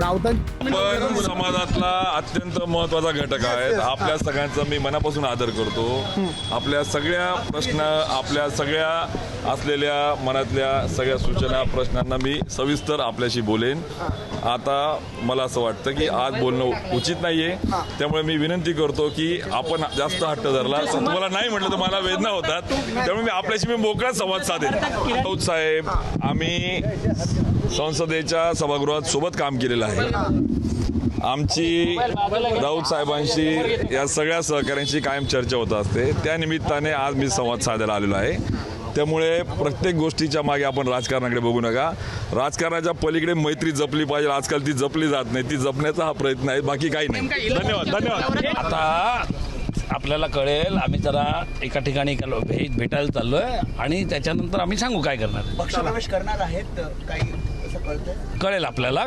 पण समाजातला अत्यंत महत्त्वाचा घटक आहे आपल्या सगळ्यांचा मी मनापासून आदर करतो. आपल्या सगळ्या प्रश्न आपल्या सगळ्या असलेल्या मनातल्या सगळ्या सूचना प्रश्नांना मी सविस्तर आपल्याशी बोलेन. आता मला असं वाटतं की आज बोलणं उचित नाहीये. त्यामुळे मी विनंती करतो की आपण जास्त हट्ट धरला. तर तुम्हाला नाही म्हटलं तर मला वेदना होतात. त्यामुळे मी आपल्याशी मी मोकळा संवाद साधेन. राऊत साहेब आम्ही संसदेच्या सभागृहात सोबत काम केलेलं आहे आमची राऊत साहेबांशी या सगळ्या सहकाऱ्यांशी कायम चर्चा होत असते. त्या निमित्ताने आज मी संवाद साधायला आलेलो आहे. त्यामुळे प्रत्येक गोष्टीच्या मागे आपण राजकारणाकडे बघू नका. राजकारणाच्या पलीकडे मैत्री जपली पाहिजे. आजकाल ती जपली जात नाही. ती जपण्याचा हा प्रयत्न आहे. बाकी काही नाही. धन्यवाद धन्यवाद. आता आपल्याला कळेल आम्ही जरा एका ठिकाणी भेट भेटायला चाललोय आणि त्याच्यानंतर आम्ही सांगू काय करणार पक्षप्रवेश करणार आहेत काही कळेल आपल्याला.